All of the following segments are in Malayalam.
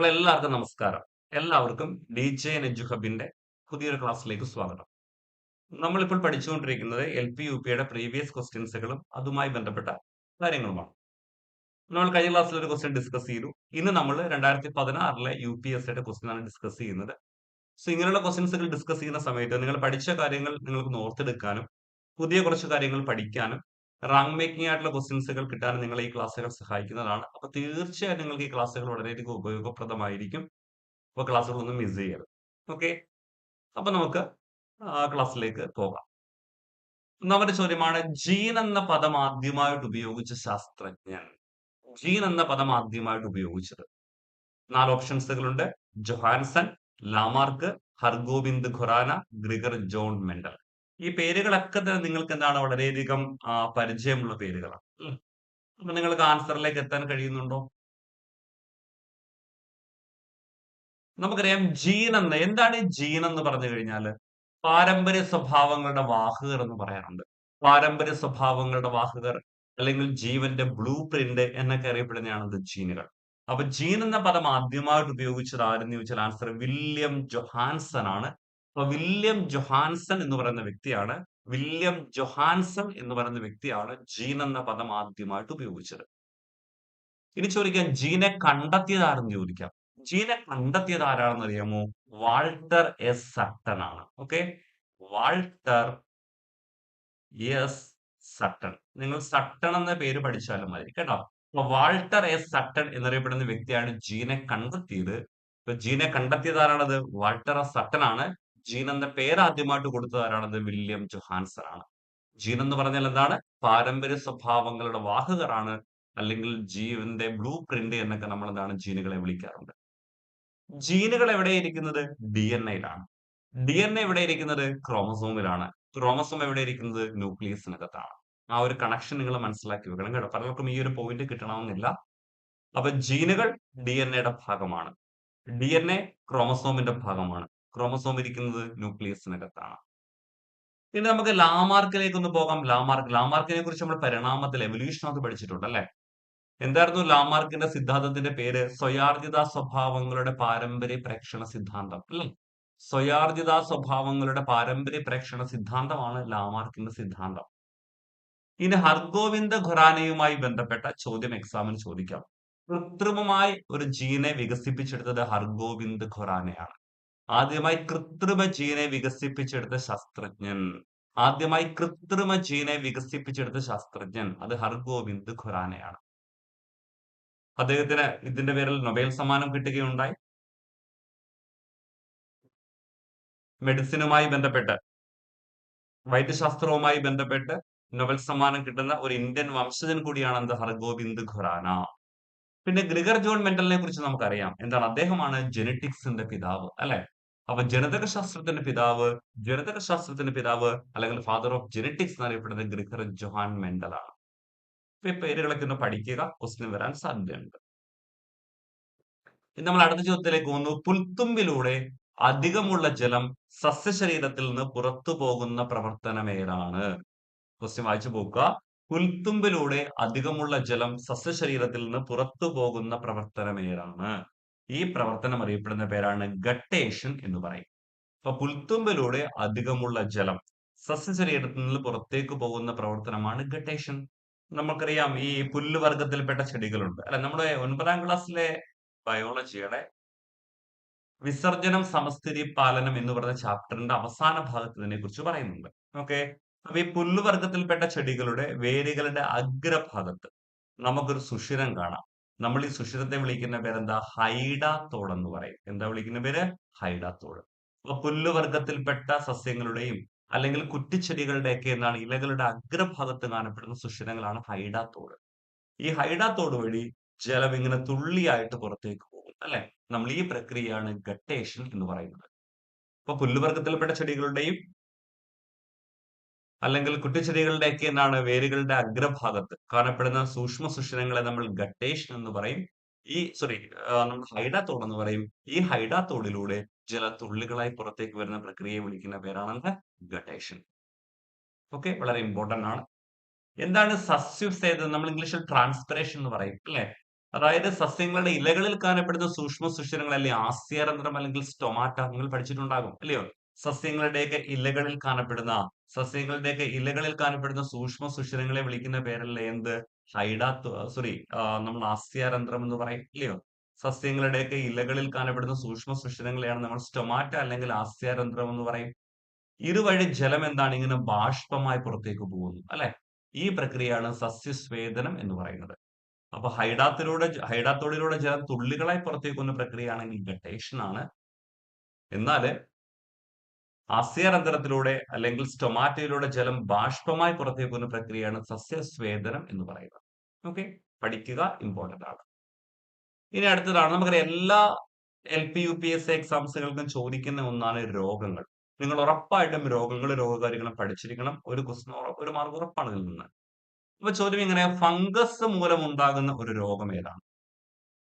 മക്കളെ എല്ലാവർക്കും നമസ്കാരം. എല്ലാവർക്കും ഡി ജെ എജു ഹബിന്റെ പുതിയൊരു ക്ലാസ്സിലേക്ക് സ്വാഗതം. നമ്മളിപ്പോൾ പഠിച്ചുകൊണ്ടിരിക്കുന്നത് എൽ പി യു പിയുടെ പ്രീവിയസ് ക്വസ്റ്റ്യൻസുകളും അതുമായി ബന്ധപ്പെട്ട കാര്യങ്ങളുമാണ്. നമ്മൾ കഴിഞ്ഞ ക്ലാസ്സിൽ ഒരു ക്വസ്റ്റ്യൻ ഡിസ്കസ് ചെയ്തു. ഇന്ന് നമ്മൾ രണ്ടായിരത്തി പതിനാറിലെ യു പി എസ് സിയുടെ ക്വസ്റ്റ്യൻ ആണ് ഡിസ്കസ് ചെയ്യുന്നത്. സോ ഇങ്ങനെയുള്ള ക്വസ്റ്റ്യൻസുകൾ ഡിസ്കസ് ചെയ്യുന്ന സമയത്ത് നിങ്ങൾ പഠിച്ച കാര്യങ്ങൾ നിങ്ങൾക്ക് ഓർത്തെടുക്കാനും പുതിയ കുറച്ച് കാര്യങ്ങൾ പഠിക്കാനും റാങ്ക് മേക്കിംഗ് ആയിട്ടുള്ള ക്വസ്റ്റ്യൻസുകൾ കിട്ടാൻ നിങ്ങൾ ഈ ക്ലാസ്സുകൾ സഹായിക്കുന്നതാണ്. അപ്പൊ തീർച്ചയായും നിങ്ങൾക്ക് ഈ ക്ലാസ്സുകൾ വളരെയധികം ഉപയോഗപ്രദമായിരിക്കും. അപ്പൊ ക്ലാസ്സുകളൊന്നും മിസ് ചെയ്യരുത്. ഓക്കെ അപ്പൊ നമുക്ക് ക്ലാസ്സിലേക്ക് പോകാം. ഒന്നാമത്തെ ചോദ്യമാണ് ജീൻ എന്ന പദം ആദ്യമായിട്ട് ഉപയോഗിച്ച ശാസ്ത്രജ്ഞൻ. ജീൻ എന്ന പദം ആദ്യമായിട്ട് ഉപയോഗിച്ചത്. നാല് ഓപ്ഷൻസുകളുണ്ട് Johannsen Lamarck Hargobind Khorana Gregor Johann Mendel. ഈ പേരുകളൊക്കെ തന്നെ നിങ്ങൾക്ക് എന്താണ് വളരെയധികം പരിചയമുള്ള പേരുകളാണ്. അപ്പൊ നിങ്ങൾക്ക് ആൻസറിലേക്ക് എത്താൻ കഴിയുന്നുണ്ടോ? നമുക്കറിയാം ജീൻ എന്ന് എന്താണ് ജീൻ എന്ന് പറഞ്ഞു കഴിഞ്ഞാൽ പാരമ്പര്യ സ്വഭാവങ്ങളുടെ വാഹകർ എന്ന് പറയാറുണ്ട്. പാരമ്പര്യ സ്വഭാവങ്ങളുടെ വാഹകർ അല്ലെങ്കിൽ ജീവന്റെ ബ്ലൂ പ്രിന്റ് എന്നൊക്കെ അറിയപ്പെടുന്നതാണ് ഇത് ജീനുകൾ. അപ്പൊ ജീൻ എന്ന പദം ആദ്യമായിട്ട് ഉപയോഗിച്ചത് ആരെന്ന് ചോദിച്ചാൽ ആൻസർ വില്യം ജൊഹാൻസൺ ആണ്. അപ്പൊ വില്യം ജൊഹാൻസൺ എന്ന് പറയുന്ന വ്യക്തിയാണ്. വില്യം ജൊഹാൻസൺ എന്ന് പറയുന്ന വ്യക്തിയാണ് ജീൻ എന്ന പദം ആദ്യമായിട്ട് ഉപയോഗിച്ചത്. ഇനി ചോദിക്കാം ജീനെ കണ്ടെത്തിയത് ആരെന്ന് ചോദിക്കാം. ജീനെ കണ്ടെത്തിയത് ആരാണെന്ന് അറിയാമോ? Walter S. സട്ടൺ ആണ്. ഓക്കെ? Walter S. സട്ടൺ. നിങ്ങൾ സട്ടൺ എന്ന പേര് പഠിച്ചാലും മതി കേട്ടോ. അപ്പൊ വാൾട്ടർ എസ്. സട്ടൺ എന്നറിയപ്പെടുന്ന വ്യക്തിയാണ് ജീനെ കണ്ടെത്തിയത്. ഇപ്പൊ ജീനെ കണ്ടെത്തിയത് ആരാണത് വാൾട്ടർ എസ്. സട്ടൺ ആണ്. ജീൻ എന്ന പേര് ആദ്യമായിട്ട് കൊടുത്തത് ആരാണത് വില്യം ജൊഹാൻസൺ ആണ്. ജീൻ എന്ന് പറഞ്ഞാൽ എന്താണ്? പാരമ്പര്യ സ്വഭാവങ്ങളുടെ വാഹകരാണ് അല്ലെങ്കിൽ ജീവന്റെ ബ്ലൂ പ്രിന്റ് എന്നൊക്കെ നമ്മൾ എന്താണ് ജീനുകളെ വിളിക്കാറുണ്ട്. ജീനുകൾ എവിടെ ഇരിക്കുന്നത്? ഡി എൻ എയിലാണ് ഡി എൻ എ എവിടെ ഇരിക്കുന്നത്? ക്രോമസോമിലാണ് ക്രോമസോം എവിടെ ഇരിക്കുന്നത്? ന്യൂക്ലിയസിനകത്താണ് ആ ഒരു കണക്ഷൻ നിങ്ങൾ മനസ്സിലാക്കി വെക്കണം കേട്ടോ. പലർക്കും ഈ ഒരു പോയിന്റ് കിട്ടണമെന്നില്ല. അപ്പൊ ജീനുകൾ ഡി എൻ എയുടെ ഭാഗമാണ്. ഡി എൻ എ ക്രോമസോമിന്റെ ഭാഗമാണ്. ക്രോമസോം ഇരിക്കുന്നത് ന്യൂക്ലിയസിനകത്താണ് പിന്നെ നമുക്ക് ലാമാർക്കിലേക്ക് ഒന്ന് പോകാം. ലാമാർക്ക് ലാമാർക്കിനെ കുറിച്ച് നമ്മൾ പരിണാമത്തിൽ എവല്യൂഷൻ ഒക്കെ പഠിച്ചിട്ടുണ്ട് അല്ലെ? എന്തായിരുന്നു ലാമാർക്കിന്റെ സിദ്ധാന്തത്തിന്റെ പേര്? സ്വയാർജിത സ്വഭാവങ്ങളുടെ പാരമ്പര്യ പ്രേക്ഷണ സിദ്ധാന്തം അല്ലേ? സ്വയാർജിത സ്വഭാവങ്ങളുടെ പാരമ്പര്യ പ്രേക്ഷണ സിദ്ധാന്തമാണ് ലാമാർക്കിന്റെ സിദ്ധാന്തം. ഇനി ഹർഗോവിന്ദ ഖുറാനയുമായി ബന്ധപ്പെട്ട ചോദ്യം എക്സാമിന് ചോദിക്കാം. കൃത്രിമമായി ഒരു ജീനെ വികസിപ്പിച്ചെടുത്തത് ഹർഗോവിന്ദ് ഖുറാനയാണ്. ആദ്യമായി കൃത്രിമ ജീനെ വികസിപ്പിച്ചെടുത്ത ശാസ്ത്രജ്ഞൻ. ആദ്യമായി കൃത്രിമ ജീനെ വികസിപ്പിച്ചെടുത്ത ശാസ്ത്രജ്ഞൻ അത് ഹർഗോവിന്ദ് ഖുറാനയാണ് അദ്ദേഹത്തിന് ഇതിന്റെ പേരിൽ നൊബേൽ സമ്മാനം കിട്ടുകയുണ്ടായി. മെഡിസിനുമായി ബന്ധപ്പെട്ട് വൈദ്യശാസ്ത്രവുമായി ബന്ധപ്പെട്ട് നൊബൽ സമ്മാനം കിട്ടുന്ന ഒരു ഇന്ത്യൻ വംശജൻ കൂടിയാണ് എന്ത്? ഹർഗോവിന്ദ് ഖുറാന പിന്നെ ഗ്രിഗർ ജോൺ മെന്റലിനെ കുറിച്ച് നമുക്കറിയാം. എന്താണ്? അദ്ദേഹമാണ് ജെനറ്റിക്സിന്റെ പിതാവ് അല്ലെ? അപ്പൊ ജനിതക ശാസ്ത്രത്തിന്റെ പിതാവ് ജനിതക ശാസ്ത്രത്തിന്റെ പിതാവ് അല്ലെങ്കിൽ ഫാദർ ഓഫ് ജെനറ്റിക്സ് എന്നറിയപ്പെടുന്നത് ഗ്രിഗർ ജോഹാൻ മെൻഡൽ ആണ്. ഈ പേരുകളൊക്കെ ഒന്ന് പഠിക്കുക ക്വസ്റ്റിന് വരാൻ സാധ്യതയുണ്ട്. ഇനി നമ്മൾ അടുത്ത ചോദ്യത്തിലേക്ക് പോകുന്നു. പുൽത്തുമ്പിലൂടെ അധികമുള്ള ജലം സസ്യശരീരത്തിൽ നിന്ന് പുറത്തു പോകുന്ന പ്രവർത്തനം ഏതാണ്? ക്വസ്റ്റ്യൻ വായിച്ചു പോക്കുക. പുൽത്തുമ്പിലൂടെ അധികമുള്ള ജലം സസ്യശരീരത്തിൽ നിന്ന് പുറത്തു പോകുന്ന പ്രവർത്തനം ഏതാണ്? ഈ പ്രവർത്തനം അറിയപ്പെടുന്ന പേരാണ് ഗട്ടേഷൻ എന്ന് പറയും. അപ്പൊ പുൽത്തുമ്പിലൂടെ അധികമുള്ള ജലം സസ്യശരീരത്തിൽ നിന്ന് പുറത്തേക്ക് പോകുന്ന പ്രവർത്തനമാണ് ഗട്ടേഷൻ നമുക്കറിയാം ഈ പുല്ല് വർഗത്തിൽപ്പെട്ട ചെടികളുണ്ട്. അല്ലെ നമ്മുടെ ഒൻപതാം ക്ലാസ്സിലെ ബയോളജിയുടെ വിസർജനം സമസ്ഥിതി പാലനം എന്ന് പറഞ്ഞ ചാപ്റ്ററിന്റെ അവസാന ഭാഗത്ത് ഇതിനെ കുറിച്ച് പറയുന്നുണ്ട്. ഓക്കെ? അപ്പൊ ഈ പുല്ലുവർഗത്തിൽപ്പെട്ട ചെടികളുടെ വേരുകളുടെ അഗ്രഭാഗത്ത് നമുക്കൊരു സുഷിരം കാണാം. നമ്മൾ ഈ സുഷിരത്തെ വിളിക്കുന്ന പേരെന്താ? ഹൈഡാത്തോട് എന്ന് പറയും. എന്താ വിളിക്കുന്ന പേര്? ഹൈഡാത്തോട്. അപ്പൊ പുല്ലുവർഗത്തിൽപ്പെട്ട സസ്യങ്ങളുടെയും അല്ലെങ്കിൽ കുറ്റിച്ചെടികളുടെയൊക്കെ എന്താണ്? ഇലകളുടെ അഗ്രഭാഗത്ത് കാണപ്പെടുന്ന സുഷിരങ്ങളാണ് ഹൈഡാത്തോട്. ഈ ഹൈഡാത്തോട് വഴി ജലം ഇങ്ങനെ തുള്ളിയായിട്ട് പുറത്തേക്ക് പോകും അല്ലെ? നമ്മൾ ഈ പ്രക്രിയയാണ് ഗട്ടേഷൻ എന്ന് പറയുന്നത്. അപ്പൊ പുല്ലുവർഗത്തിൽപ്പെട്ട ചെടികളുടെയും അല്ലെങ്കിൽ കുറ്റിച്ചെടികളുടെ ഒക്കെ എന്താണ് വേരുകളുടെ അഗ്രഭാഗത്ത്. കാണപ്പെടുന്ന സൂക്ഷ്മ സുഷിരങ്ങളെ നമ്മൾ ഗട്ടേഷൻ എന്ന് പറയും. ഈ സോറി നമ്മൾ ഹൈഡാത്തോൾ എന്ന് പറയും. ഈ ഹൈഡാത്തോടിലൂടെ ജലത്തുള്ളികളായി പുറത്തേക്ക് വരുന്ന പ്രക്രിയയെ വിളിക്കുന്ന പേരാണ് ഗട്ടേഷൻ. ഓക്കെ വളരെ ഇമ്പോർട്ടന്റ് ആണ്. എന്താണ് സസ്യുസേതം നമ്മൾ ഇംഗ്ലീഷിൽ ട്രാൻസ്പിറേഷൻ എന്ന് പറയും അല്ലെ? അതായത് സസ്യങ്ങളുടെ ഇലകളിൽ കാണപ്പെടുന്ന സൂക്ഷ്മ സുഷിരങ്ങൾ അല്ലെങ്കിൽ ആസ്യരന്ധ്രം അല്ലെങ്കിൽ സ്റ്റൊമാറ്റ നിങ്ങൾ പഠിച്ചിട്ടുണ്ടാകും അല്ലയോ? സസ്യങ്ങളുടെയൊക്കെ ഇലകളിൽ കാണപ്പെടുന്ന സസ്യങ്ങളുടെയൊക്കെ ഇലകളിൽ കാണപ്പെടുന്ന സൂക്ഷ്മ സുഷിരങ്ങളെ വിളിക്കുന്ന പേരല്ലേ എന്ത്? ഹൈഡാത്ത് സോറി നമ്മൾ ആസ്യാരന്ധ്രം എന്ന് പറയും ഇല്ലയോ? സസ്യങ്ങളുടെയൊക്കെ ഇലകളിൽ കാണപ്പെടുന്ന സൂക്ഷ്മ സുഷിരങ്ങളെയാണ് നമ്മൾ സ്റ്റൊമാറ്റ അല്ലെങ്കിൽ ആസ്യാരന്ധ്രം എന്ന് പറയും. ഇരുവഴി ജലം എന്താണ്? ഇങ്ങനെ ബാഷ്പമായി പുറത്തേക്ക് പോകുന്നു അല്ലെ? ഈ പ്രക്രിയയാണ് സസ്യസ്വേദനം എന്ന് പറയുന്നത്. അപ്പൊ ഹൈഡാത്തിലൂടെ ഹൈഡാത്തോടിലൂടെ ജലം തുള്ളികളായി പുറത്തേക്ക് പോകുന്ന പ്രക്രിയയാണെങ്കിൽ ഗട്ടേഷൻ ആണ്. എന്നാൽ ആസ്യരന്ധ്രത്തിലൂടെ അല്ലെങ്കിൽ സ്റ്റൊമാറ്റയിലൂടെ ജലം ബാഷ്പമായി പുറത്തേക്ക് പോകുന്ന പ്രക്രിയയാണ് സസ്യസ്വേദനം എന്ന് പറയുന്നത്. ഓക്കെ പഠിക്കുക ഇമ്പോർട്ടന്റ് ആണ്. ഇനി അടുത്തതാണ് നമുക്കറിയാം എല്ലാ L P U P S C എക്സാംസുകൾക്കും ചോദിക്കുന്ന ഒന്നാണ് രോഗങ്ങൾ. നിങ്ങൾ ഉറപ്പായിട്ടും രോഗങ്ങൾ രോഗകാര്യങ്ങളും പഠിച്ചിരിക്കണം. ഒരു ക്വസ്റ്റൻ ഒരു മാർക്ക് ഉറപ്പാണ് ഇതിൽ നിന്ന്. അപ്പൊ ചോദ്യം ഇങ്ങനെ ഫംഗസ് മൂലം ഉണ്ടാകുന്ന ഒരു രോഗം ഏതാണ്?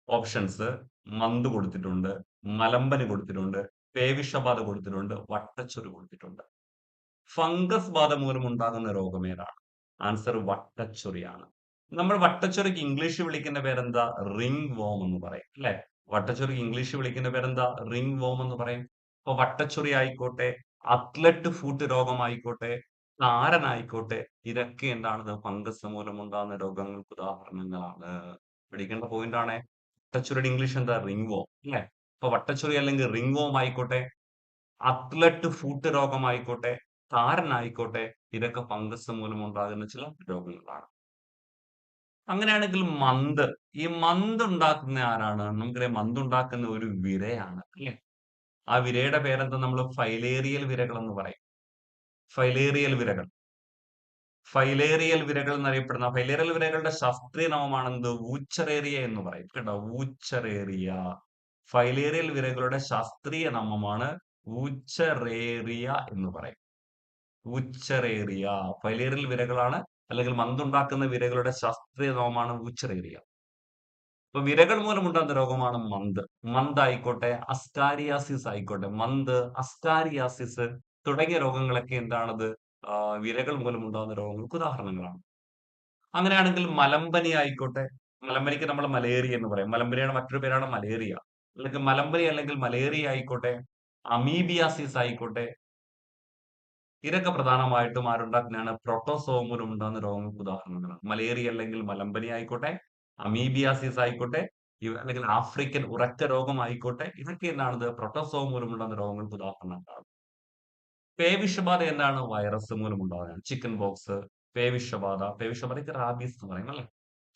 ഓപ്ഷൻസ് മന്ത് കൊടുത്തിട്ടുണ്ട് മലമ്പനി കൊടുത്തിട്ടുണ്ട് പേവിഷബാധ കൊടുത്തിട്ടുണ്ട് വട്ടച്ചൊറി കൊടുത്തിട്ടുണ്ട്. ഫംഗസ് ബാധ മൂലം ഉണ്ടാകുന്ന രോഗം ഏതാണ്? ആൻസർ വട്ടച്ചൊറിയാണ്. നമ്മൾ വട്ടച്ചൊറിക്ക് ഇംഗ്ലീഷ് വിളിക്കുന്ന പേരെന്താ? റിംഗ് വോം എന്ന് പറയും അല്ലെ? വട്ടച്ചൊറിക്ക് ഇംഗ്ലീഷ് വിളിക്കുന്ന പേരെന്താ? റിംഗ് വോം എന്ന് പറയും. അപ്പൊ വട്ടച്ചൊറി ആയിക്കോട്ടെ അത്ലറ്റ് ഫൂട്ട് രോഗമായിക്കോട്ടെ താരനായിക്കോട്ടെ ഇതൊക്കെ എന്താണ്? ഫംഗസ് മൂലം ഉണ്ടാകുന്ന രോഗങ്ങൾക്ക് ഉദാഹരണങ്ങളാണ്. പഠിക്കേണ്ട പോയിന്റ് ആണ്. വട്ടച്ചൊറിയുടെ ഇംഗ്ലീഷ് എന്താ? റിംഗ് വോം അല്ലെ? ഇപ്പൊ വട്ടച്ചൊറി അല്ലെങ്കിൽ റിംഗ് ആയിക്കോട്ടെ അത്ലറ്റ് ഫൂട്ട് രോഗമായിക്കോട്ടെ താരനായിക്കോട്ടെ ഇതൊക്കെ ഫംഗസ് മൂലം ഉണ്ടാകുന്ന ചില രോഗങ്ങളാണ്. അങ്ങനെയാണെങ്കിൽ മന്ത് ഈ മന്ത് ഉണ്ടാക്കുന്ന ആരാണ്? നമുക്കറിയാം മന്ത് ഉണ്ടാക്കുന്ന ഒരു വിരയാണ് അല്ലെ? ആ വിരയുടെ പേരെന്താ നമ്മൾ ഫൈലേറിയൽ വിരകൾ എന്ന് പറയും. ഫൈലേറിയൽ വിരകൾ. ഫൈലേറിയൽ വിരകൾ എന്നറിയപ്പെടുന്ന ഫൈലേറിയൽ വിരകളുടെ ശാസ്ത്രീയ നാമമാണെന്ത്? ഊച്ചറേറിയ എന്ന് പറയും. കേട്ടോ? ഊച്ചറേറിയ. ഫൈലേറിയൽ വിരകളുടെ ശാസ്ത്രീയ നാമമാണ് ഊച്ചറേറിയ എന്ന് പറയും. ഊച്ചറേറിയ ഫൈലേറിയൽ വിരകളാണ് അല്ലെങ്കിൽ മന്തുണ്ടാക്കുന്ന വിരകളുടെ ശാസ്ത്രീയ നാമമാണ് ഊച്ചറേറിയ ഇപ്പൊ വിരകൾ മൂലം ഉണ്ടാകുന്ന രോഗമാണ് മന്ത്. മന്ത് ആയിക്കോട്ടെ അസ്കാരിയാസിസ് ആയിക്കോട്ടെ. മന്ത് അസ്കാരിയാസിസ് തുടങ്ങിയ രോഗങ്ങളൊക്കെ എന്താണത്? വിരകൾ മൂലം ഉണ്ടാകുന്ന രോഗങ്ങൾക്ക് ഉദാഹരണങ്ങളാണ്. അങ്ങനെയാണെങ്കിൽ മലമ്പനി ആയിക്കോട്ടെ. മലമ്പനിക്ക് നമ്മൾ മലേറിയ എന്ന് പറയും. മലമ്പനിയാണ് മറ്റൊരു പേരാണ് മലേറിയ. അല്ലെങ്കിൽ മലമ്പനി അല്ലെങ്കിൽ മലേറിയ ആയിക്കോട്ടെ അമീബിയാസിസ് ആയിക്കോട്ടെ ഇതൊക്കെ പ്രധാനമായിട്ടും ആരുണ്ടാക്കുന്നതാണ്? പ്രോട്ടോസോം മൂലം ഉണ്ടാകുന്ന രോഗങ്ങൾക്ക് ഉദാഹരണങ്ങളാണ്. മലേറിയ അല്ലെങ്കിൽ മലമ്പനി ആയിക്കോട്ടെ അമീബിയാസിസ് ആയിക്കോട്ടെ അല്ലെങ്കിൽ ആഫ്രിക്കൻ ഉറക്ക രോഗം ആയിക്കോട്ടെ ഇതൊക്കെ എന്താണത്? പ്രോട്ടോസോം മൂലം ഉണ്ടാകുന്ന രോഗങ്ങൾക്ക് ഉദാഹരണങ്ങളാണ്. പേവിഷബാധ എന്താണ്? വൈറസ് മൂലം ഉണ്ടാകുന്നത് ചിക്കൻ ബോക്സ് പേവിഷബാധ പേവിഷബാധയ്ക്ക് റാബീസ് എന്ന് പറയും അല്ലെ?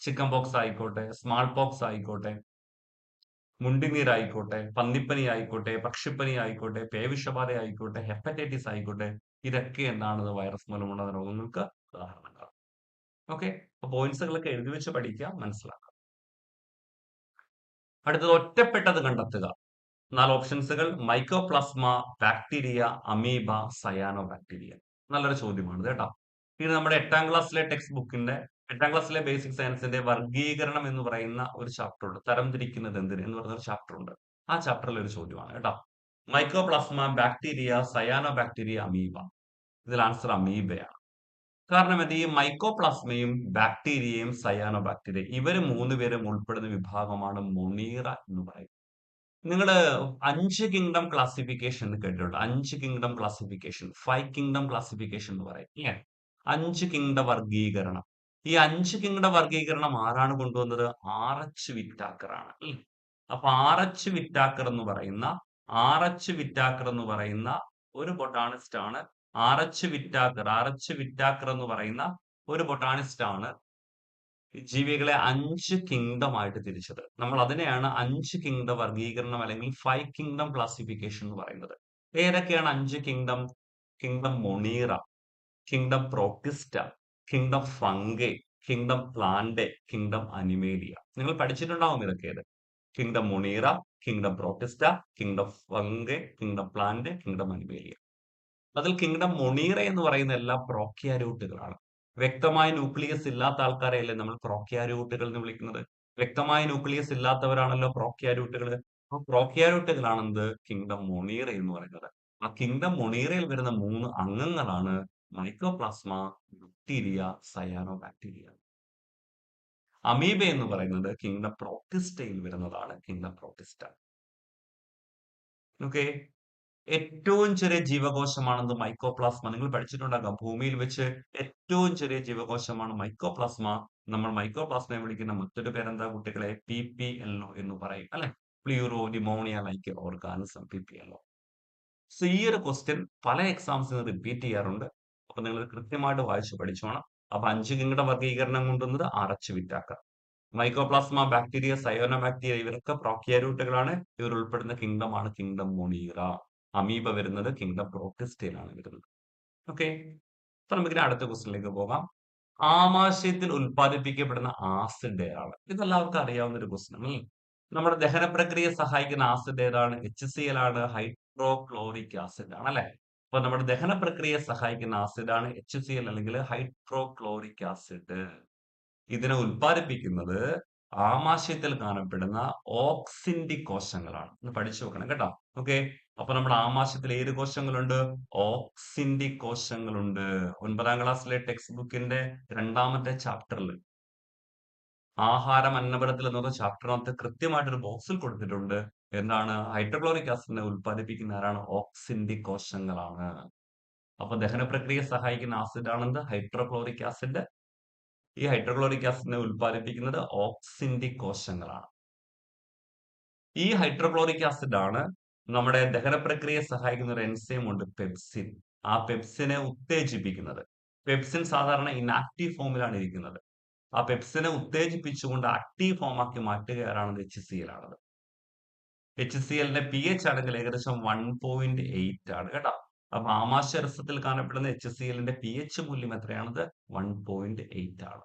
ചിക്കൻ ബോക്സ് ആയിക്കോട്ടെ സ്മാൾ പോക്സ് ആയിക്കോട്ടെ മുണ്ടിനീരായിക്കോട്ടെ പന്നിപ്പനി ആയിക്കോട്ടെ പക്ഷിപ്പനി ആയിക്കോട്ടെ പേവിഷബാധ ആയിക്കോട്ടെ ഹെപ്പറ്റൈറ്റിസ് ആയിക്കോട്ടെ ഇതൊക്കെ എന്താണ് വൈറസ് മൂലമുള്ള രോഗങ്ങൾക്ക് ഉദാഹരണങ്ങൾ. ഓക്കെ അപ്പൊ പോയിന്റ്സുകളൊക്കെ എഴുതി വെച്ച് പഠിക്കുക മനസ്സിലാക്കുക. അടുത്തത് ഒറ്റപ്പെട്ടത് കണ്ടെത്തുക. നാല് ഓപ്ഷൻസുകൾ mycoplasma bacteria amoeba cyanobacteria നല്ലൊരു ചോദ്യമാണ് കേട്ടോ. ഇനി നമ്മുടെ എട്ടാം ക്ലാസ്സിലെ ടെക്സ്റ്റ് ബുക്കിന്റെ എട്ടാം ക്ലാസ്സിലെ ബേസിക് സയൻസിന്റെ വർഗീകരണം എന്ന് പറയുന്ന ഒരു ചാപ്റ്റർ ഉണ്ട്. തരംതിരിക്കുന്നത് എന്തിന് എന്ന് പറയുന്ന ഒരു ചാപ്റ്റർ ഉണ്ട്. ആ ചാപ്റ്ററിൽ ഒരു ചോദ്യമാണ് കേട്ടോ. Mycoplasma bacteria cyanobacteria amoeba ഇതിൽ ആൻസർ അമീബയാണ് കാരണം എന്ത്? ഈ മൈക്കോപ്ലാസ്മയും ബാക്ടീരിയയും സയാനോ ബാക്ടീരിയ ഇവർ മൂന്ന് പേരും ഉൾപ്പെടുന്ന വിഭാഗമാണ് മൊണീറ എന്ന് പറയുന്നത്. നിങ്ങൾ അഞ്ച് കിങ്ഡം ക്ലാസിഫിക്കേഷൻ എന്ന് കേട്ടിട്ടുണ്ട്. അഞ്ച് kingdom classification five kingdom classification എന്ന് പറയും. അഞ്ച് കിങ്ഡ വർഗീകരണം ഈ അഞ്ച് കിങ്ഡ വർഗീകരണം ആരാണ് കൊണ്ടുവന്നത്? ആർ എച്ച് വിറ്റാക്കർ ആണ് അപ്പൊ ആർ എച്ച് വിറ്റാക്കർ എന്ന് പറയുന്ന ആർ എച്ച് വിറ്റാക്കർ എന്ന് പറയുന്ന ഒരു ബൊട്ടാണിസ്റ്റ് ആണ്. R H Whittaker R H Whittaker എന്ന് പറയുന്ന ഒരു ബൊട്ടാണിസ്റ്റ് ആണ് ജീവികളെ അഞ്ച് കിങ്ഡം ആയിട്ട് തിരിച്ചത്. നമ്മൾ അതിനെയാണ് അഞ്ച് കിങ്ഡ വർഗീകരണം അല്ലെങ്കിൽ ഫൈവ് കിങ്ഡം ക്ലാസിഫിക്കേഷൻ എന്ന് പറയുന്നത്. ഏതൊക്കെയാണ് അഞ്ച് kingdom? Kingdom Monera kingdom Protista kingdom Fungi kingdom plant kingdom Animalia നിങ്ങൾ പഠിച്ചിട്ടുണ്ടാവും ഇതൊക്കെ kingdom Monera kingdom Protista kingdom Fungi kingdom plant kingdom Animalia അതിൽ കിങ്ഡം മൊണീറ എന്ന് പറയുന്ന എല്ലാം പ്രോക്യാരൂട്ടുകളാണ് വ്യക്തമായ ന്യൂക്ലിയസ് ഇല്ലാത്ത ആൾക്കാരെയല്ലേ നമ്മൾ പ്രോക്യാരൂട്ടുകൾ എന്ന് വിളിക്കുന്നത്? വ്യക്തമായ ന്യൂക്ലിയസ് ഇല്ലാത്തവരാണല്ലോ പ്രോക്യാരൂട്ടുകൾ ആ പ്രോക്യാരൂട്ടുകളാണെന്ത് കിങ്ഡം മൊണീറ എന്ന് പറയുന്നത്. ആ കിങ്ഡം മൊണീറയിൽ വരുന്ന മൂന്ന് അംഗങ്ങളാണ് mycoplasma bacteria cyanobacteria amoeba എന്ന് പറയുന്നത് കിങ്ഡം പ്രോട്ടിസ്റ്റയിൽ വരുന്നതാണ് കിങ്ഡം പ്രോട്ടിസ്റ്റ. ഓക്കെ ഏറ്റവും ചെറിയ ജീവകോശമാണെന്ന് മൈക്കോപ്ലാസ്മ നിങ്ങൾ പഠിച്ചിട്ടുണ്ടാകാം. ഭൂമിയിൽ വെച്ച് ഏറ്റവും ചെറിയ ജീവകോശമാണ് മൈക്കോപ്ലാസ്മ. നമ്മൾ മൈക്കോപ്ലാസ്മയെ വിളിക്കുന്ന മറ്റൊരു പേരെന്താ കുട്ടികളെ? പി പി എൽ ഒ എന്ന് പറയും അല്ലെ? Pleuropneumonia like organism P P L O. So ഈ ഒരു ക്വസ്റ്റ്യൻ പല എക്സാംസിന് റിപ്പീറ്റ് ചെയ്യാറുണ്ട്. അപ്പൊ നിങ്ങൾ കൃത്യമായിട്ട് വായിച്ച് പഠിച്ചോണം. അപ്പൊ അഞ്ച് കിങ്കട വർഗീകരണം കൊണ്ടുവന്നത് അറച്ചു വിറ്റാക്ക മൈക്കോപ്ലാസ്മ ബാക്ടീരിയ സയോന ബാക്ടീരിയ ഇവരൊക്കെ പ്രോക്യാരൂട്ടുകളാണ് ഇവർ ഉൾപ്പെടുന്ന കിങ്ഡം ആണ് കിങ്ഡം മൊണീറ അമീബ വരുന്നത് കിങ്ഡം പ്രോട്ടിസ്റ്റയിലാണ് വരുന്നത്. ഓക്കെ അപ്പൊ നമുക്ക് അടുത്ത ക്വസ്റ്റിനിലേക്ക് പോകാം. ആമാശയത്തിൽ ഉൽപ്പാദിപ്പിക്കപ്പെടുന്ന ആസിഡ് ഏതാണ്? ഇതെല്ലാവർക്കും അറിയാവുന്ന ഒരു ക്വസ്റ്റ്യൻ അല്ലേ? നമ്മുടെ ദഹന പ്രക്രിയ സഹായിക്കുന്ന ആസിഡ് ഏതാണ്? എച്ച് സി എൽ ആണ്. ഹൈഡ്രോക്ലോറിക് ആസിഡ് ആണ് അല്ലെ? അപ്പൊ നമ്മുടെ ദഹന പ്രക്രിയയെ സഹായിക്കുന്ന ആസിഡാണ് എച്ച് സി എൽ അല്ലെങ്കിൽ ഹൈഡ്രോക്ലോറിക് ആസിഡ് ഇതിനെ ഉത്പാദിപ്പിക്കുന്നത് ആമാശയത്തിൽ കാണപ്പെടുന്ന ഓക്സിൻഡി കോശങ്ങളാണ്. ഒന്ന് പഠിച്ചു നോക്കണം കേട്ടോ. ഓക്കെ? അപ്പൊ നമ്മുടെ ആമാശയത്തിൽ ഏത് കോശങ്ങളുണ്ട്? ഓക്സിൻഡി കോശങ്ങളുണ്ട്. ഒൻപതാം ക്ലാസ്സിലെ ടെക്സ്റ്റ് ബുക്കിന്റെ രണ്ടാമത്തെ ചാപ്റ്ററിൽ ആഹാരം അന്നപരത്തിൽ എന്നുള്ള ചാപ്റ്ററിനകത്ത് കൃത്യമായിട്ടൊരു ബോക്സിൽ കൊടുത്തിട്ടുണ്ട്. എന്താണ്? ഹൈഡ്രോക്ലോറിക് ആസിഡിനെ ഉൽപ്പാദിപ്പിക്കുന്ന ആരാണ്? ഓക്സിൻഡി കോശങ്ങളാണ്. അപ്പൊ ദഹന പ്രക്രിയയെ സഹായിക്കുന്ന ആസിഡ് ആണെന്ത് ഹൈഡ്രോക്ലോറിക് ആസിഡ്. ഈ ഹൈഡ്രോക്ലോറിക് ആസിഡിനെ ഉൽപ്പാദിപ്പിക്കുന്നത് ഓക്സിൻഡി കോശങ്ങളാണ്. ഈ ഹൈഡ്രോക്ലോറിക് ആസിഡ് ആണ് നമ്മുടെ ദഹന പ്രക്രിയയെ സഹായിക്കുന്ന ഒരു എൻസൈം ഉണ്ട് പെപ്സിൻ. ആ പെപ്സിനെ ഉത്തേജിപ്പിക്കുന്നത്. പെപ്സിൻ സാധാരണ ഇനാക്റ്റീവ് ഫോമിലാണ് ഇരിക്കുന്നത്. ആ പെപ്സിനെ ഉത്തേജിപ്പിച്ചുകൊണ്ട് ആക്റ്റീവ് ഫോം ആക്കി മാറ്റുകയാണെന്ന് എച്ച് സി എൽ ആണത്. എച്ച് സി എല്ലിന്റെ പി എച്ച് ആണെങ്കിൽ ഏകദേശം വൺ പോയിന്റ് എയ്റ്റ് ആണ് കേട്ടോ. അപ്പൊ ആമാശരസത്തിൽ കാണപ്പെടുന്ന എച്ച് സി എല്ലിന്റെ പി എച്ച് മൂല്യം എത്രയാണത്? വൺ പോയിന്റ് എയ്റ്റ് ആണ്.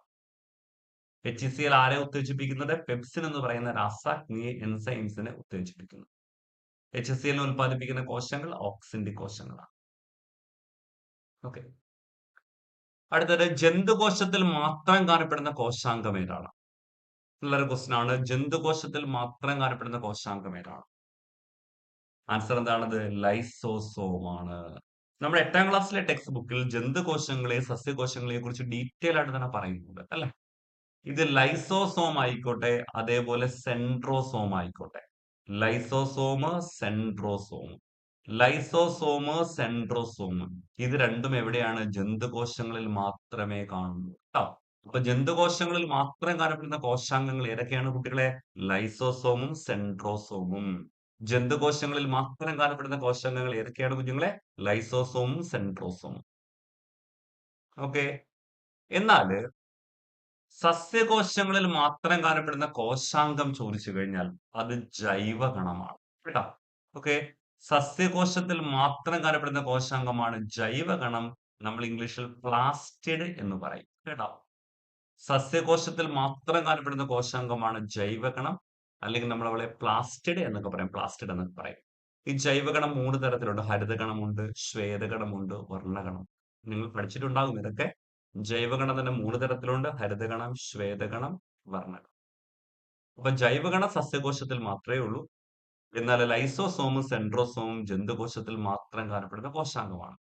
എച്ച് സി എൽ ആരെ ഉത്തേജിപ്പിക്കുന്നത്? പെപ്സിൻ എന്ന് പറയുന്ന രാസാഗ്നി എൻസൈംസിനെ ഉത്തേജിപ്പിക്കുന്നു. എച്ച് സി എല്ലിനെ ഉത്പാദിപ്പിക്കുന്ന കോശങ്ങൾ ഓക്സിൻഡി കോശങ്ങളാണ്. ഓക്കെ അടുത്തത് ജന്തുകോശത്തിൽ മാത്രം കാണപ്പെടുന്ന കോശാംഗം ഏതാണ്? ഉള്ളൊരു ക്വസ്റ്റൻ ആണ്. ജന്തുകോശത്തിൽ മാത്രം കാണപ്പെടുന്ന കോശാംഗം ഏതാണ്? ആൻസർ എന്താണത്? ലൈസോസോം ആണ്. നമ്മൾ എട്ടാം ക്ലാസ്സിലെ ടെക്സ്റ്റ് ബുക്കിൽ ജന്തുകോശങ്ങളെ സസ്യകോശങ്ങളെ കുറിച്ച് ഡീറ്റെയിൽ ആയിട്ട് തന്നെ പറയുന്നുണ്ട് അല്ലെ? ഇത് ലൈസോസോം ആയിക്കോട്ടെ അതേപോലെ സെൻട്രോസോം ആയിക്കോട്ടെ. ലൈസോസോമ് സെൻട്രോസോം ലൈസോസോമ് സെൻട്രോസോമ് ഇത് രണ്ടും എവിടെയാണ്? ജന്തുകോശങ്ങളിൽ മാത്രമേ കാണുള്ളൂ കേട്ടോ അപ്പൊ ജന്തുകോശങ്ങളിൽ മാത്രം കാണപ്പെടുന്ന കോശാംഗങ്ങൾ ഏതൊക്കെയാണ് കുട്ടികളെ? ലൈസോസോമും സെൻട്രോസോമും. ജന്തുകോശങ്ങളിൽ മാത്രം കാണപ്പെടുന്ന കോശാംഗങ്ങൾ ഏതൊക്കെയാണ് കുഞ്ഞുങ്ങളെ? ലൈസോസോമും സെൻട്രോസോമും. ഓക്കെ. എന്നാൽ സസ്യകോശങ്ങളിൽ മാത്രം കാണപ്പെടുന്ന കോശാംഗം ചോദിച്ചു കഴിഞ്ഞാൽ അത് ജൈവഗണമാണ്. കേട്ടോ? ഓക്കെ. സസ്യകോശത്തിൽ മാത്രം കാണപ്പെടുന്ന കോശാംഗമാണ് ജൈവഗണം. നമ്മൾ ഇംഗ്ലീഷിൽ പ്ലാസ്റ്റിഡ് എന്ന് പറയും. കേട്ടോ? സസ്യകോശത്തിൽ മാത്രം കാണപ്പെടുന്ന കോശാംഗമാണ് ജൈവകണം അല്ലെങ്കിൽ നമ്മൾ അവളെ പ്ലാസ്റ്റിഡ് എന്നൊക്കെ പറയും പ്ലാസ്റ്റിഡ് എന്നൊക്കെ പറയും. ഈ ജൈവഗണം മൂന്ന് തരത്തിലുണ്ട്. ഹരിതഗണമുണ്ട് ശ്വേതഗണമുണ്ട് വർണഗണം നിങ്ങൾ പഠിച്ചിട്ടുണ്ടാകും ഇതൊക്കെ. ജൈവഗണം തന്നെ മൂന്ന് തരത്തിലുണ്ട്. ഹരിതഗണം ശ്വേതഗണം വർണഗണം അപ്പൊ ജൈവഗണ സസ്യകോശത്തിൽ മാത്രമേ ഉള്ളൂ. എന്നാൽ ലൈസോസോമും സെൻട്രോസോമും ജന്തുകോശത്തിൽ മാത്രം കാണപ്പെടുന്ന കോശാംഗമാണ്.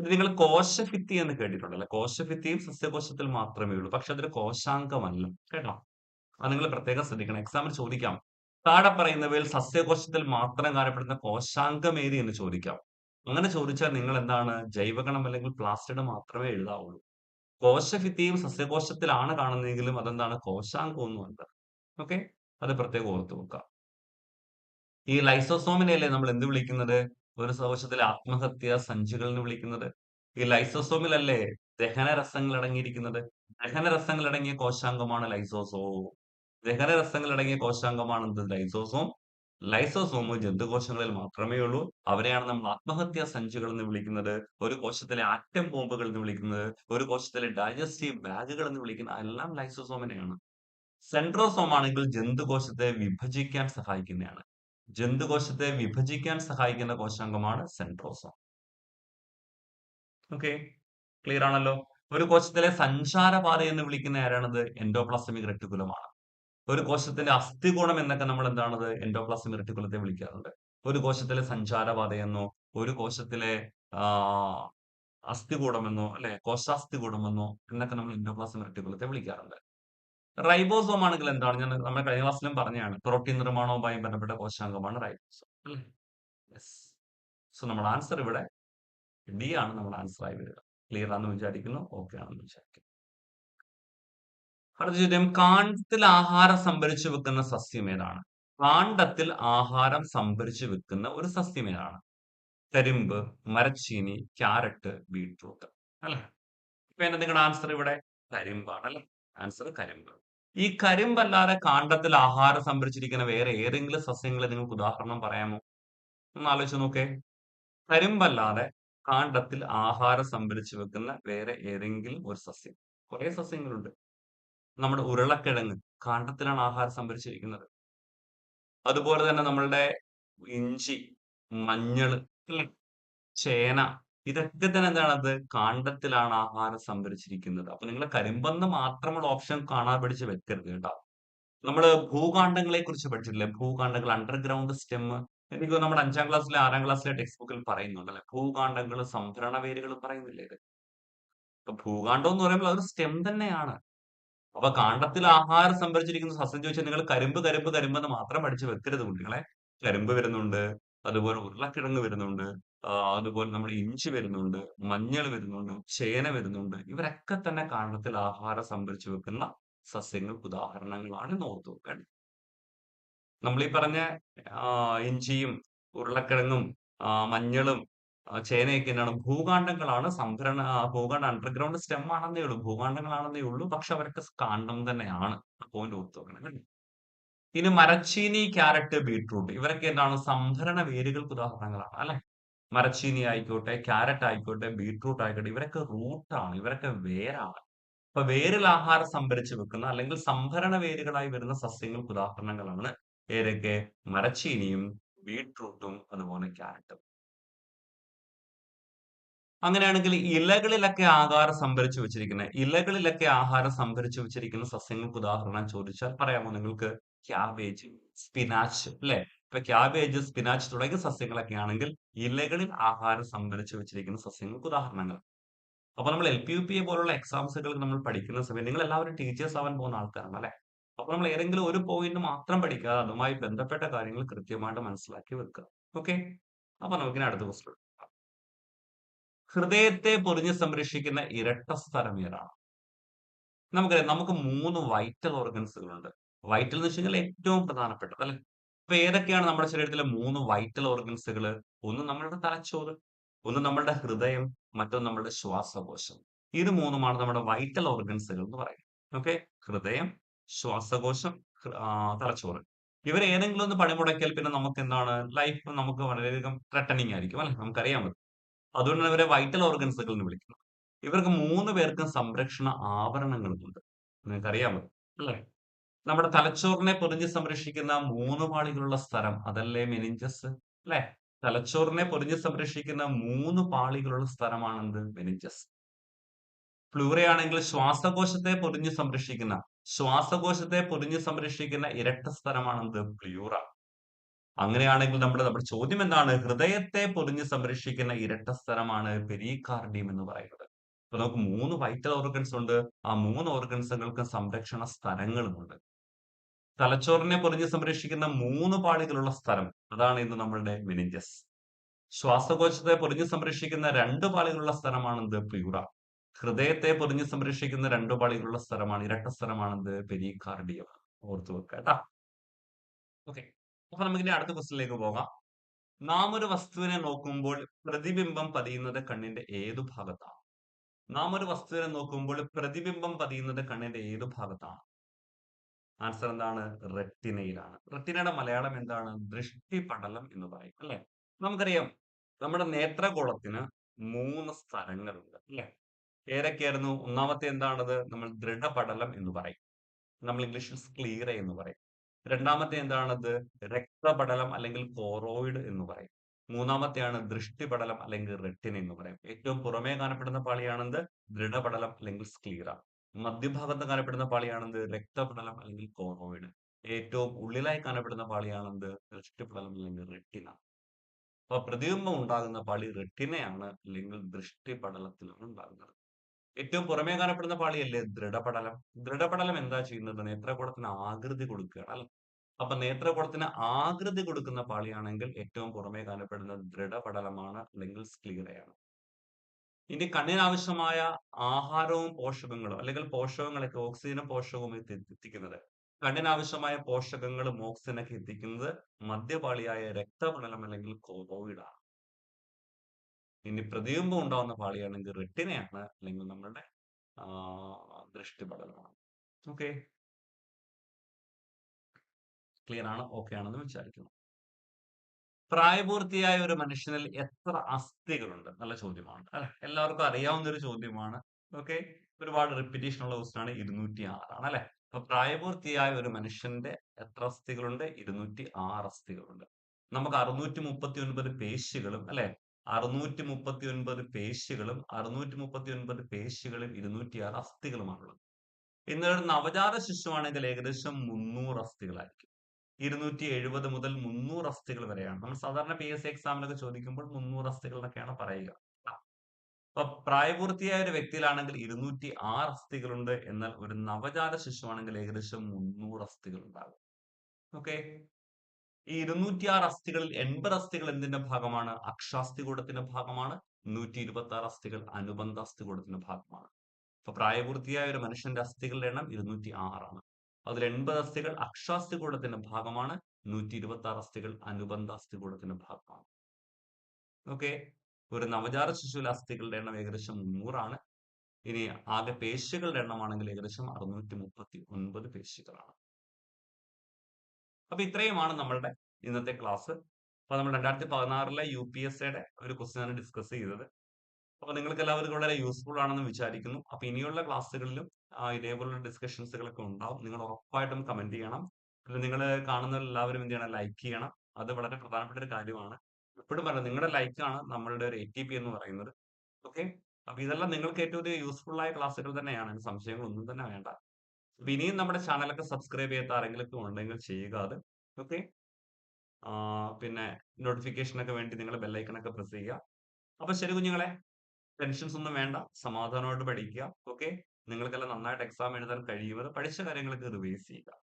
നിങ്ങൾ കോശഭിത്തി എന്ന് കേട്ടിട്ടുണ്ടല്ലോ? കോശഭിത്തിയും സസ്യകോശത്തിൽ മാത്രമേ ഉള്ളൂ. പക്ഷെ അതൊരു കോശാംഗമല്ല. കേട്ടോ? അത് നിങ്ങൾ പ്രത്യേകം ശ്രദ്ധിക്കണം. എക്സാമിൽ ചോദിക്കാം. താഴെ പറയുന്നവയിൽ സസ്യകോശത്തിൽ മാത്രം കാണപ്പെടുന്ന കോശാംഗം ഏത് എന്ന് ചോദിക്കാം. അങ്ങനെ ചോദിച്ചാൽ നിങ്ങൾ എന്താണ് ജൈവഗണം അല്ലെങ്കിൽ പ്ലാസ്റ്റിഡ് മാത്രമേ എഴുതാവുള്ളൂ. കോശഭിത്തിയും സസ്യകോശത്തിലാണ് കാണുന്നതെങ്കിലും അതെന്താണ്? കോശാംഗമൊന്നുമല്ല. ഓക്കെ? അത് പ്രത്യേകം ഓർത്തു വെക്കാം ഈ ലൈസോസോമിനെയല്ലേ നമ്മൾ എന്ത് വിളിക്കുന്നത്? ഒരു കോശത്തിലെ ആത്മഹത്യ സഞ്ചികൾ എന്ന് വിളിക്കുന്നത്. ഈ ലൈസോസോമിലല്ലേ ദഹനരസങ്ങൾ അടങ്ങിയിരിക്കുന്നത്? ദഹനരസങ്ങൾ അടങ്ങിയ കോശാംഗമാണ് ലൈസോസോം. ദഹനരസങ്ങൾ അടങ്ങിയ കോശാംഗമാണ് എന്ത്? ലൈസോസോം. ലൈസോസോമ് ജന്തുകോശങ്ങളിൽ മാത്രമേ ഉള്ളൂ. അവരെയാണ് നമ്മൾ ആത്മഹത്യാ സഞ്ചികൾ എന്ന് വിളിക്കുന്നത്. ഒരു കോശത്തിലെ ആറ്റം ബോംബുകൾ എന്ന് വിളിക്കുന്നത്. ഒരു കോശത്തിലെ ഡൈജസ്റ്റീവ് ബാഗുകൾ എന്ന് വിളിക്കുന്ന എല്ലാം ലൈസോസോമിനെയാണ്. സെൻട്രോസോം ആണെങ്കിൽ ജന്തുകോശത്തെ വിഭജിക്കാൻ സഹായിക്കുന്നതാണ്. ജന്തുകോശത്തെ വിഭജിക്കാൻ സഹായിക്കുന്ന കോശാംഗമാണ് സെൻട്രോസോം. ഓക്കെ ക്ലിയർ ആണല്ലോ. ഒരു കോശത്തിലെ സഞ്ചാരപാത എന്ന് വിളിക്കുന്ന ആരാണത്? എൻഡോപ്ലാസ്മിക് റെട്ടിക്കുലമാണ്. ഒരു കോശത്തിന്റെ അസ്ഥികോണം എന്നൊക്കെ നമ്മൾ എന്താണത്? എൻഡോപ്ലാസ്മിക് റെട്ടിക്കുലത്തെ വിളിക്കാറുണ്ട്. ഒരു കോശത്തിലെ സഞ്ചാരപാതയെന്നോ ഒരു കോശത്തിലെ അസ്ഥികൂടമെന്നോ അല്ലെ കോശാസ്ഥികൂടമെന്നോ എന്നൊക്കെ നമ്മൾ എൻഡോപ്ലാസ്മിക് റെട്ടിക്കുലത്തെ വിളിക്കാറുണ്ട്. റൈബോസോം ആണെങ്കിൽ എന്താണ്? ഞാൻ നമ്മുടെ കഴിഞ്ഞ ക്ലാസ്സിലും പറഞ്ഞതാണ്. പ്രോട്ടീൻ നിർമ്മാണവുമായി ബന്ധപ്പെട്ട കോശാംഗമാണ് റൈബോസോം അല്ലേ യെസ് സോ നമ്മുടെ ആൻസർ ഇവിടെ ഡി ആണ് നമ്മുടെ ആൻസർ ആയി വരിക. ക്ലിയർ ആണെന്ന് വിചാരിക്കുന്നു? ഓക്കെ ആണെന്ന് വിചാരിക്കുന്നു. അടുത്ത ചോദ്യം. കാണ്ടത്തിൽ ആഹാരം സംഭരിച്ചു വെക്കുന്ന സസ്യം ഏതാണ്? കാണ്ടത്തിൽ ആഹാരം സംഭരിച്ചു വെക്കുന്ന ഒരു സസ്യം ഏതാണ്? കരിമ്പ് മരച്ചീനി ക്യാരറ്റ് ബീട്രൂട്ട്. അല്ലേ? ഇപ്പൊ എന്താ നിങ്ങളുടെ ആൻസർ ഇവിടെ കരിമ്പാണ് അല്ലേ? ആൻസർ കരിമ്പ്. ഈ കരിമ്പല്ലാതെ കാണ്ടത്തിൽ ആഹാരം സംഭരിച്ചിരിക്കുന്ന വേറെ ഏതെങ്കിലും സസ്യങ്ങളെ നിങ്ങൾക്ക് ഉദാഹരണം പറയാമോ? ഒന്ന് ആലോചിച്ച് നോക്കേ. കരിമ്പല്ലാതെ കാണ്ടത്തിൽ ആഹാരം സംഭരിച്ചു വെക്കുന്ന വേറെ ഏതെങ്കിലും ഒരു സസ്യം. കുറെ സസ്യങ്ങളുണ്ട്. നമ്മുടെ ഉരുളക്കിഴങ്ങ് കാണ്ടത്തിലാണ് ആഹാരം സംഭരിച്ചിരിക്കുന്നത്. അതുപോലെ തന്നെ നമ്മളുടെ ഇഞ്ചി മഞ്ഞൾ ചേന ഇതൊക്കെ തന്നെ എന്താണത്? കാണ്ടത്തിലാണ് ആഹാരം സംഭരിച്ചിരിക്കുന്നത്. അപ്പൊ നിങ്ങൾ കരിമ്പന്ന് മാത്രമുള്ള ഓപ്ഷൻ കാണാൻ പഠിച്ച് വെക്കരുത് കേട്ടോ. നമ്മൾ ഭൂകാണ്ഡങ്ങളെ കുറിച്ച് പഠിച്ചിട്ടില്ലേ? ഭൂകാണ്ഡങ്ങൾ അണ്ടർഗ്രൗണ്ട് സ്റ്റെം എനിക്ക് നമ്മുടെ അഞ്ചാം ക്ലാസ്സിലെ ആറാം ക്ലാസ്സിലെ ടെക്സ്റ്റ് ബുക്കിൽ പറയുന്നുണ്ടല്ലേ? ഭൂകാണ്ഡങ്ങൾ സംഭരണ വേരുകൾ പറയുന്നില്ലേ ഇത്? അപ്പൊ ഭൂകാണ്ഡം എന്ന് പറയുമ്പോൾ അതൊരു സ്റ്റെം തന്നെയാണ്. അപ്പൊ കാണ്ടത്തിൽ ആഹാരം സംഭരിച്ചിരിക്കുന്ന സസ്യം ചോദിച്ചാൽ നിങ്ങൾ കരിമ്പ് കരിമ്പ് കരിമ്പ് എന്ന് മാത്രം പഠിച്ച് വെക്കരുത് കുട്ടികളെ. കരിമ്പ് വരുന്നുണ്ട് അതുപോലെ ഉരുളക്കിഴങ്ങ് വരുന്നുണ്ട് അതുപോലെ നമ്മൾ ഇഞ്ചി വരുന്നുണ്ട് മഞ്ഞൾ വരുന്നുണ്ട് ചേന വരുന്നുണ്ട്. ഇവരൊക്കെ തന്നെ കാരണത്തിൽ ആഹാരം സംഭരിച്ചു വെക്കുന്ന സസ്യങ്ങൾക്ക് ഉദാഹരണങ്ങളാണ് നോർത്ത് വെക്കേണ്ടത് നമ്മൾ ഈ പറഞ്ഞ ഇഞ്ചിയും ഉരുളക്കിഴങ്ങും മഞ്ഞളും ചേനയൊക്കെ എന്നാണ് ഭൂകാണ്ഡങ്ങളാണ് സംഭരണ ആ, ഭൂകാണ്ഡ അണ്ടർഗ്രൗണ്ട് സ്റ്റെം ആണെന്നേ ഉള്ളൂ ഭൂകാണ്ഡങ്ങളാണെന്നേ ഉള്ളൂ പക്ഷെ അവരൊക്കെ കാണ്ഡം തന്നെയാണ് പോയിന്റ് ഓർത്ത് വെക്കണം. ഇനി മരച്ചീനി ക്യാരറ്റ് ബീട്രൂട്ട് ഇവരൊക്കെ എന്താണ് സംഭരണ വേരുകൾക്ക് ഉദാഹരണങ്ങളാണ് അല്ലെ? മരച്ചീനി ആയിക്കോട്ടെ ക്യാരറ്റ് ആയിക്കോട്ടെ ബീട്രൂട്ട് ആയിക്കോട്ടെ ഇവരൊക്കെ റൂട്ടാണ് ഇവരൊക്കെ വേരാണ്. അപ്പൊ വേരിൽ ആഹാരം സംഭരിച്ചു വെക്കുന്ന അല്ലെങ്കിൽ സംഭരണ വേരുകളായി വരുന്ന സസ്യങ്ങൾക്ക് ഉദാഹരണങ്ങളാണ് ഏതൊക്കെ? മരച്ചീനിയും ബീട്രൂട്ടും അതുപോലെ ക്യാരറ്റും. അങ്ങനെയാണെങ്കിൽ ഇലകളിലൊക്കെ ആഹാരം സംഭരിച്ചു വെച്ചിരിക്കുന്ന ഇലകളിലൊക്കെ ആഹാരം സംഭരിച്ചു വെച്ചിരിക്കുന്ന സസ്യങ്ങൾക്ക് ഉദാഹരണം ചോദിച്ചാൽ പറയാമോ നിങ്ങൾക്ക്? ക്യാബേജ് സ്പിനാച്ച് അല്ലെ? ഇപ്പൊ ക്യാബേജ് സ്പിനാച്ച് തുടങ്ങിയ സസ്യങ്ങളൊക്കെ ആണെങ്കിൽ ഇലകളിൽ ആഹാരം സംഭരിച്ചു വെച്ചിരിക്കുന്ന സസ്യങ്ങൾക്ക് ഉദാഹരണങ്ങൾ. അപ്പൊ നമ്മൾ L P U P A പോലുള്ള എക്സാംസുകൾ നമ്മൾ പഠിക്കുന്ന സമയം നിങ്ങൾ എല്ലാവരും ടീച്ചേഴ്സ് ആവാൻ പോകുന്ന ആൾക്കാരാണ് അല്ലെ? അപ്പൊ നമ്മൾ ഏതെങ്കിലും ഒരു പോയിന്റ് മാത്രം പഠിക്കാതെ അതുമായി ബന്ധപ്പെട്ട കാര്യങ്ങൾ കൃത്യമായിട്ട് മനസ്സിലാക്കി വെക്കുക. ഓക്കെ അപ്പൊ നമുക്കിനി അടുത്ത ക്വസ്റ്റ്യൻ ഹൃദയത്തെ പൊറിഞ്ഞ് സംരക്ഷിക്കുന്ന ഇരട്ട സ്ഥലം ഏതാണ്? നമുക്കറിയാം നമുക്ക് മൂന്ന് വൈറ്റൽ ഓർഗൻസുകളുണ്ട് വൈറ്റൽ എന്ന് വെച്ച് ഏറ്റവും പ്രധാനപ്പെട്ടത് അല്ലെ? അപ്പൊ ഏതൊക്കെയാണ് നമ്മുടെ ശരീരത്തിലെ മൂന്ന് വൈറ്റൽ ഓർഗൻസുകൾ ഒന്ന് നമ്മളുടെ തലച്ചോറ് ഒന്ന് നമ്മളുടെ ഹൃദയം മറ്റൊന്ന് നമ്മളുടെ ശ്വാസകോശം. ഇത് മൂന്നുമാണ് നമ്മുടെ വൈറ്റൽ ഓർഗൻസുകൾ എന്ന് പറയുന്നത്. ഓക്കെ ഹൃദയം ശ്വാസകോശം തലച്ചോറ്. ഇവർ ഏതെങ്കിലും ഒന്ന് പണിമുടക്കിയാൽ പിന്നെ നമുക്ക് എന്താണ് ലൈഫ് നമുക്ക് വളരെയധികം ത്രട്ടനിങ് ആയിരിക്കും അല്ലെ? നമുക്കറിയാൻ പറ്റും. അതുകൊണ്ടാണ് ഇവരെ വൈറ്റൽ ഓർഗൻസുകൾ എന്ന് വിളിക്കുന്നത്. ഇവർക്ക് മൂന്ന് പേർക്കും സംരക്ഷണ ആവരണങ്ങളുമുണ്ട് നിങ്ങൾക്ക് പറ്റും അല്ലേ? നമ്മുടെ തലച്ചോറിനെ പൊതിഞ്ഞ് സംരക്ഷിക്കുന്ന മൂന്ന് പാളികളുള്ള സ്ഥലം അതല്ലേ മെനിഞ്ചസ്? അല്ലെ? തലച്ചോറിനെ പൊതിഞ്ഞ് സംരക്ഷിക്കുന്ന മൂന്ന് പാളികളുള്ള സ്ഥലമാണെന്ത്? മെനിഞ്ചസ്. പ്ലൂറയാണെങ്കിൽ ശ്വാസകോശത്തെ പൊതിഞ്ഞ് സംരക്ഷിക്കുന്ന ശ്വാസകോശത്തെ പൊതിഞ്ഞ് സംരക്ഷിക്കുന്ന ഇരട്ട സ്ഥലമാണെന്ത്? പ്ലൂറ അങ്ങനെയാണെങ്കിൽ നമ്മുടെ നമ്മുടെ ചോദ്യം എന്താണ്? ഹൃദയത്തെ പൊതിഞ്ഞ് സംരക്ഷിക്കുന്ന ഇരട്ട സ്ഥലമാണ് പെരികാർഡിയം എന്ന് പറയുന്നത്. അപ്പൊ നമുക്ക് മൂന്ന് വൈറ്റൽ ഓർഗൻസ് ഉണ്ട്. ആ മൂന്ന് ഓർഗൻസുകൾക്ക് സംരക്ഷണ സ്ഥലങ്ങളുമുണ്ട്. തലച്ചോറിനെ പൊറിഞ്ഞ് സംരക്ഷിക്കുന്ന മൂന്ന് പാളികളുള്ള സ്ഥലം. അതാണ് ഇന്ന് നമ്മളുടെ മെനിഞ്ചസ് ശ്വാസകോശത്തെ പൊറിഞ്ഞ് സംരക്ഷിക്കുന്ന രണ്ട് പാളികളുള്ള സ്ഥലമാണെന്ത്? പ്യൂറ. ഹൃദയത്തെ പൊറിഞ്ഞ് സംരക്ഷിക്കുന്ന രണ്ട് പാളികളുള്ള സ്ഥലമാണ് ഇരട്ട സ്ഥലമാണെന്ത്? പെരികാർഡിയം. ഓർത്തു വെക്കുക കേട്ടാ. ഓക്കെ അപ്പൊ നമുക്ക് ഇനി അടുത്ത ക്വസ്റ്റിലേക്ക് പോകാം. നാം ഒരു വസ്തുവിനെ നോക്കുമ്പോൾ പ്രതിബിംബം പതിയുന്നത് കണ്ണിന്റെ ഏതു ഭാഗത്താണ്? നാം ഒരു വസ്തുവിനെ നോക്കുമ്പോൾ പ്രതിബിംബം പതിയുന്നത് കണ്ണിന്റെ ഏതു ഭാഗത്താണ്? ആൻസർ എന്താണ്? റെറ്റിനയിലാണ്. റെറ്റിനയുടെ മലയാളം എന്താണ്? ദൃഷ്ടിപടലം എന്ന് പറയും അല്ലെ? നമുക്കറിയാം നമ്മുടെ നേത്രഗോളത്തിന് മൂന്ന് സ്ഥലങ്ങളുണ്ട് അല്ലെ? ഏതൊക്കെയായിരുന്നു? ഒന്നാമത്തെ എന്താണത്? നമ്മൾ ദൃഢപടലം എന്ന് പറയും. നമ്മൾ ഇംഗ്ലീഷിൽ സ്ക്ലീറ എന്ന് പറയും. രണ്ടാമത്തെ എന്താണത്? രക്തപടലം അല്ലെങ്കിൽ കോറോയിഡ് എന്ന് പറയും. മൂന്നാമത്തെയാണ് ദൃഷ്ടിപടലം അല്ലെങ്കിൽ റെറ്റിന എന്ന് പറയും. ഏറ്റവും പുറമേ കാണപ്പെടുന്ന പാളിയാണെന്ത്? ദൃഢപടലം അല്ലെങ്കിൽ സ്ക്ലീറ മധ്യഭാഗത്ത് കാണപ്പെടുന്ന പാളിയാണെന്ത് രക്തപടലം അല്ലെങ്കിൽ കോറോയിഡ് ഏറ്റവും ഉള്ളിലായി കാണപ്പെടുന്ന പാളിയാണെന്ത് ദൃഷ്ടിപടലം അല്ലെങ്കിൽ റെട്ടിന അപ്പൊ പ്രതിബിംബം ഉണ്ടാകുന്ന പാളി റെട്ടിനയാണ് അല്ലെങ്കിൽ ദൃഷ്ടിപടലത്തിലാണ് ഉണ്ടാകുന്നത് ഏറ്റവും പുറമേ കാണപ്പെടുന്ന പാളിയല്ലേ ദൃഢപടലം. ദൃഢപടലം എന്താ ചെയ്യുന്നത്? നേത്രഗോളത്തിന് ആകൃതി കൊടുക്കുകയാണ് അല്ലെ. അപ്പൊ നേത്രഗോളത്തിന് ആകൃതി കൊടുക്കുന്ന പാളിയാണെങ്കിൽ ഏറ്റവും പുറമേ കാണപ്പെടുന്ന ദൃഢപടലമാണ് അല്ലെങ്കിൽ സ്ക്ലീറയാണ്. ഇനി കണ്ണിനാവശ്യമായ ആഹാരവും പോഷകങ്ങളും അല്ലെങ്കിൽ പോഷകങ്ങളൊക്കെ ഓക്സിജനും പോഷകവും എത്തി എത്തിക്കുന്നത് കണ്ണിനാവശ്യമായ പോഷകങ്ങളും ഓക്സിജനൊക്കെ എത്തിക്കുന്നത് മദ്യപാളിയായ രക്തപടലം അല്ലെങ്കിൽ കോവിഡാണ് ഇനി പ്രതിബിംബം ഉണ്ടാവുന്ന പാളിയാണെങ്കിൽ റെട്ടിനയാണ് അല്ലെങ്കിൽ നമ്മളുടെ ദൃഷ്ടിപടലമാണ്. ഓക്കെ. ക്ലിയർ ആണ്. ഓക്കെ ആണെന്ന് വിചാരിക്കുന്നു. പ്രായപൂർത്തിയായ ഒരു മനുഷ്യനിൽ എത്ര അസ്ഥികളുണ്ട്? നല്ല ചോദ്യമാണ്. അല്ലെ. എല്ലാവർക്കും അറിയാവുന്ന ഒരു ചോദ്യമാണ്. ഓക്കെ. ഒരുപാട് റിപ്പീറ്റേഷൻ ഉള്ള ആണ് 206 ആണ് അല്ലെ. അപ്പൊ പ്രായപൂർത്തിയായ ഒരു മനുഷ്യന്റെ എത്ര അസ്ഥികളുണ്ട്? 206 അസ്ഥികളുണ്ട്. നമുക്ക് 639 പേശികളും അല്ലെ. 639 പേശികളും 639 പേശികളും 206 അസ്ഥികളുമാണുള്ളത്. ഇന്നൊരു നവജാത ശിശുവാണെങ്കിൽ ഏകദേശം 300 അസ്ഥികളായിരിക്കും. 270 മുതൽ 300 അസ്ഥികൾ വരെയാണ്. നമ്മൾ സാധാരണ പി എസ് സി എക്സാമിനൊക്കെ ചോദിക്കുമ്പോൾ 300 അസ്ഥികൾ എന്നൊക്കെയാണ് പറയുക. അപ്പൊ പ്രായപൂർത്തിയായ ഒരു വ്യക്തിയിലാണെങ്കിൽ 206 അസ്ഥികളുണ്ട്. എന്നാൽ ഒരു നവജാത ശിശുവാണെങ്കിൽ ഏകദേശം 300 അസ്ഥികൾ ഉണ്ടാകും. ഓക്കെ. ഈ 206 അസ്ഥികളിൽ 80 അസ്ഥികൾ എന്തിന്റെ ഭാഗമാണ്? അക്ഷാസ്ഥികൂടത്തിന്റെ ഭാഗമാണ്. 126 അസ്ഥികൾ അനുബന്ധ അസ്ഥി കൂടത്തിന്റെ ഭാഗമാണ്. അപ്പൊ പ്രായപൂർത്തിയായ ഒരു മനുഷ്യന്റെ അസ്ഥികളുടെ എണ്ണം 206 ആണ്. അതിൽ 80 അസ്ഥികൾ അക്ഷാസ്ഥികൂടത്തിന്റെ ഭാഗമാണ്. 126 അസ്ഥികൾ അനുബന്ധ അസ്ഥികൂടത്തിന്റെ ഭാഗമാണ്. ഓക്കെ. ഒരു നവജാത ശിശുവിലെ അസ്ഥികളുടെ എണ്ണം ഏകദേശം 300 ആണ്. ഇനി ആകെ പേശികളുടെ എണ്ണമാണെങ്കിൽ ഏകദേശം 639 പേശികളാണ്. അപ്പൊ ഇത്രയുമാണ് നമ്മളുടെ ഇന്നത്തെ ക്ലാസ്. അപ്പൊ നമ്മൾ രണ്ടായിരത്തി പതിനാറിലെ യു പി എസ് സിയുടെ ഒരു ക്വസ്റ്റ്യൻ ആണ് ഡിസ്കസ് ചെയ്തത്. അപ്പൊ നിങ്ങൾക്ക് എല്ലാവർക്കും വളരെ യൂസ്ഫുൾ ആണെന്ന് വിചാരിക്കുന്നു. അപ്പൊ ഇനിയുള്ള ക്ലാസ്സുകളിലും ഇതേപോലുള്ള ഡിസ്കഷൻസുകളൊക്കെ ഉണ്ടാവും. നിങ്ങൾ ഉറപ്പായിട്ടും കമന്റ് ചെയ്യണം. പിന്നെ നിങ്ങൾ കാണുന്ന എല്ലാവരും എന്ത് ചെയ്യണം? ലൈക്ക് ചെയ്യണം. അത് വളരെ പ്രധാനപ്പെട്ട ഒരു കാര്യമാണ്. എപ്പോഴും പറയാം നിങ്ങളുടെ ലൈക്കാണ് നമ്മളുടെ ഒരു എ ടി പി എന്ന് പറയുന്നത്. ഓക്കെ. അപ്പൊ ഇതെല്ലാം നിങ്ങൾക്ക് ഏറ്റവും യൂസ്ഫുൾ ആയ ക്ലാസ്സുകൾ തന്നെയാണ്. സംശയങ്ങളൊന്നും തന്നെ വേണ്ട. അപ്പൊ ഇനിയും നമ്മുടെ ചാനലൊക്കെ സബ്സ്ക്രൈബ് ചെയ്യാത്ത ആരെങ്കിലുമൊക്കെ ഉണ്ടെങ്കിൽ ചെയ്യുക അത്. ഓക്കെ. പിന്നെ നോട്ടിഫിക്കേഷനൊക്കെ വേണ്ടി നിങ്ങൾ ബെല്ലൈക്കണൊക്കെ പ്രസ് ചെയ്യുക. അപ്പൊ ശരി കുഞ്ഞുങ്ങളെ. ടെൻഷൻസ് ഒന്നും വേണ്ട. സമാധാനമായിട്ട് പഠിക്കുക. ഓക്കെ. നിങ്ങൾക്കെല്ലാം നന്നായിട്ട് എക്സാം എഴുതാൻ കഴിയുന്നത് പഠിച്ച കാര്യങ്ങളൊക്കെ റിവൈസ് ചെയ്യുക.